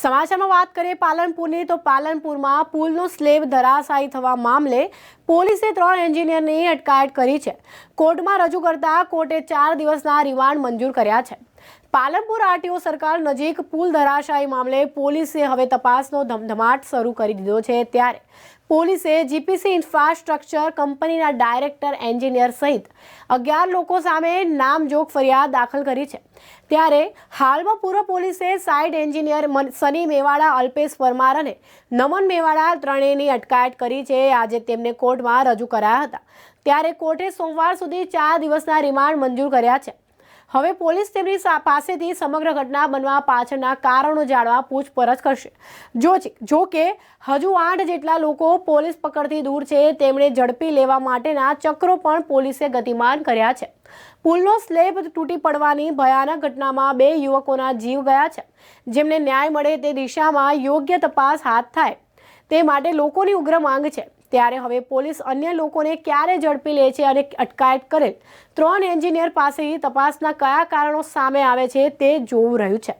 સમાચારમાં વાત કરીએ પાલનપુરની, તો પાલનપુરમાં પુલનો સ્લેબ ધરાશાયી થવા મામલે પોલીસે ત્રણ એન્જિનિયરની અટકાયત કરી છે. કોર્ટમાં રજૂ કરતા કોર્ટે ચાર દિવસના રિમાન્ડ મંજૂર કર્યા છે. પાલનપુર આરટીઓ સરકાર નજીક પુલ ધરાશાયી મામલે પોલીસે હવે તપાસનો ધમધમાટ શરૂ કરી દીધો છે ત્યારે. પોલીસે જીપીસી ઇન્ફ્રાસ્ટ્રક્ચર કંપનીના ડાયરેક્ટર, એન્જિનિયર સહિત અગિયાર લોકો સામે નામજોગ ફરિયાદ દાખલ કરી છે. ત્યારે હાલમાં પૂર્વ પોલીસે સાઇડ એન્જિનિયર સની મેવાડા, અલ્પેશ પરમાર અને નમન મેવાડા ત્રણેયની અટકાયત કરી છે. આજે તેમને કોર્ટમાં રજૂ કરાયા હતા. ત્યારે કોર્ટે સોમવાર સુધી ચાર દિવસના રિમાન્ડ મંજૂર કર્યા છે. હવે પોલીસ તેમની પાસેથી સમગ્ર ઘટના બનવા પાછળના કારણો જાણવા પૂછપરછ કરશે. જો જો કે હજુ આઠ જેટલા લોકો પોલીસ પકડથી દૂર છે, તેમણે ઝડપી લેવા માટેના ચક્રો પણ પોલીસે ગતિમાન કર્યા છે. પુલનો સ્લેબ તૂટી પડવાની ભયાનક ઘટનામાં બે યુવકોના જીવ ગયા છે. જેમને ન્યાય મળે તે દિશામાં યોગ્ય તપાસ હાથ થાય. તે માટે લોકોની ઉગ્ર માંગ છે. ત્યારે હવે પોલીસ અન્ય લોકોને ક્યારે ઝડપી લે છે અને અટકાયત કરેલ? ત્રણ એન્જિનિયર પાસેથી તપાસના કયા કારણો સામે આવે છે તે જોવું રહ્યું છે.